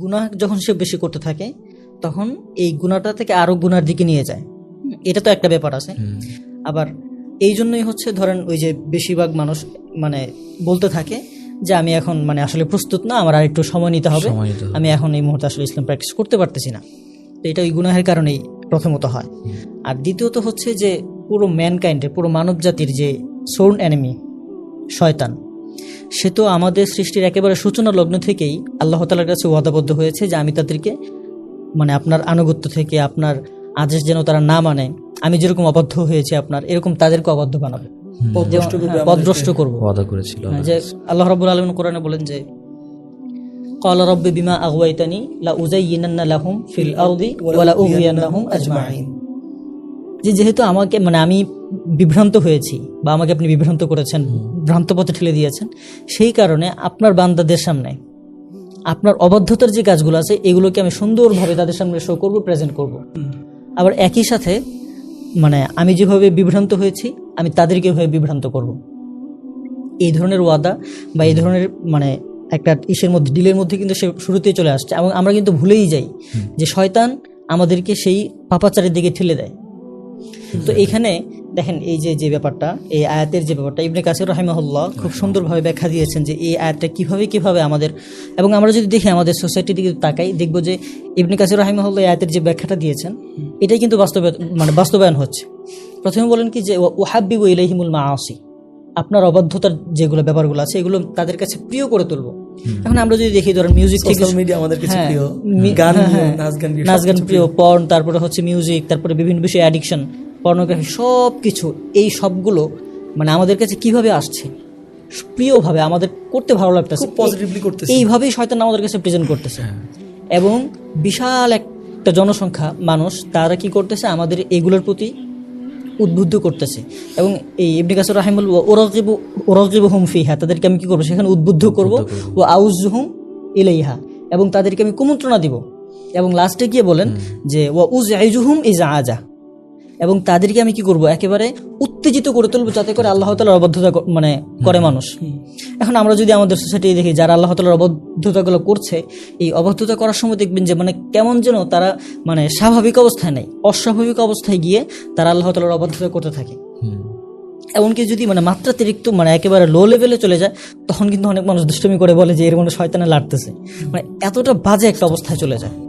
গুনাহ যখন সে বেশি করতে থাকে তখন এই গুণাটা থেকে আরও গুনার দিকে নিয়ে যায়। এটা তো একটা ব্যাপার আছে। আবার এই জন্যই হচ্ছে ধরেন ওই যে বেশিরভাগ মানুষ মানে বলতে থাকে যে আমি এখন মানে আসলে প্রস্তুত না আমার আর একটু সময় নিতে হবে। আমি এখন এই মুহূর্তে আসলে ইসলাম প্র্যাকটিস করতে পারতেছি না। তো এটা ওই গুনাহের কারণেই প্রথমত হয়। আর দ্বিতীয়ত হচ্ছে যে পুরো ম্যানকাইন্ডের পুরো মানব জাতির যে সোর্ন এনিমি শয়তান সে তো আমাদের সৃষ্টির একেবারে সূচনা লগ্ন থেকেই আল্লাহ তালার কাছে ওয়াদাবদ্ধ হয়েছে যে আমি তাদেরকে মানে আপনার আনুগত্য থেকে আপনার আদেশ যেন তারা না মানে আমি যেরকম অবাধ্য হয়েছি আপনার এরকম তাদেরকে অবাধ্য বানাবো পথভ্রষ্ট করবে হ্যাঁ, আমাদেরকে। পথভ্রষ্ট করবো ওয়াদা করেছিল হ্যাঁ, যে আল্লাহ রাব্বুল আলামিন কোরআনে বলেন যে قال رب بما أغويتني لأزينن لهم في الأرض ولأغوينهم أجمعين যে যেহেতু আমাকে মানে আমি বিভ্রান্ত হয়েছি বা আমাকে আপনি বিভ্রান্ত করেছেন ভ্রান্ত পথে ঠেলে দিয়েছেন, সেই কারণে আপনার বান্দাদের সামনে, আপনার অবাধ্যতার যে কাজগুলো আছে, এগুলোকে আমি সুন্দরভাবে তাদের সামনে শো করব প্রেজেন্ট করব। আবার একই সাথে মানে আমি যেভাবে বিভ্রান্ত হয়েছি, আমি তাদেরকে ভাবে বিভ্রান্ত করব। এই ধরনের ওয়াদা বা এই ধরনের মানে একটা ইসের মধ্যে, ডিলের মধ্যে কিন্তু সে শুরুতেই চলে আসছে এবং আমরা কিন্তু ভুলেই যাই যে শয়তান আমাদেরকে সেই পাপাচারের দিকে ঠেলে দেয়। তো এখানে দেখেন এই যে যে ব্যাপারটা এই আয়াতের যে ব্যাপারটা ইবনে কাসির রহিমাহুল্লাহ খুব সুন্দরভাবে ব্যাখ্যা দিয়েছেন যে এই আয়াতটা কীভাবে কীভাবে আমাদের এবং আমরা যদি দেখি আমাদের সোসাইটির দিকে তাকাই দেখব যে ইবনে কাসির রহিমাহুল্লাহ এই আয়াতের যে ব্যাখ্যাটা দিয়েছেন এটাই কিন্তু বাস্তবে মানে বাস্তবায়ন হচ্ছে। প্রথমে বলেন কি যে ওহাব্বিবু ইলাইহিমুল মাআসি আপনার অবাধ্যতার যেগুলো ব্যাপারগুলো আছে এগুলো তাদের কাছে প্রিয় করে তুলবো। এখন আমরা যদি দেখি ধরেন মিউজিক থেকে সোশ্যাল মিডিয়া আমাদের কাছে হ্যাঁ, প্রিয়। মি- গান হ্যাঁ, প্রিয়, হ্যাঁ। নাচ গান প্রিয় পর্ন তারপরে হচ্ছে মিউজিক তারপরে বিভিন্ন বিষয়ে অ্যাডিকশন পর্নোগ্রাফি সব কিছু এই সবগুলো মানে আমাদের কাছে কীভাবে আসছে? প্রিয়ভাবে আমাদের করতে ভালো লাগতেছে। positively করতেছে। এইভাবেই শয়তান আমাদের কাছে প্রেজেন্ট করতেছে। এবং বিশাল একটা জনসংখ্যা মানুষ তারা কি করতেছে? আমাদের এগুলোর প্রতি উদ্বুদ্ধ করতেছে। এবং এই ইবনে কাসর রাহিমুল ওরকিবু ওরকিবু হুম ফিহা তাদেরকে আমি কি করব? সেখানে উদ্বুদ্ধ করব। ও আউজহুম ইলাইহা এবং তাদেরকে আমি কুমন্ত্রণা দিব। এবং লাস্টে গিয়ে বলেন যে ও উজ আইজুহুম ইজা আজা এবং তাদেরকে আমি কি করব? একেবারে উত্তেজিত করে তুলবো যাতে করে আল্লাহ তালার অবাধ্যতা ক- মানে করে মানুষ। এখন আমরা যদি আমাদের সোসাইটি দেখি, যারা আল্লাহ তালার অবাধ্যতাগুলো করছে, এই অবাধ্যতা করার সময় দেখবেন যে মানে কেমন যেন তারা মানে স্বাভাবিক অবস্থায় নেই। অস্বাভাবিক অবস্থায় গিয়ে তারা আল্লাহ তালার অবাধ্যতা করতে থাকে। এমনকি যদি মানে মাত্রাতিরিক্ত মানে একেবারে লো লেভেলে চলে যায়, তখন কিন্তু অনেক মানুষ দুষ্টমি করে বলে যে এর মনে শয়তানে লাড়তেছে মানে এতটা বাজে একটা অবস্থায় চলে যায়।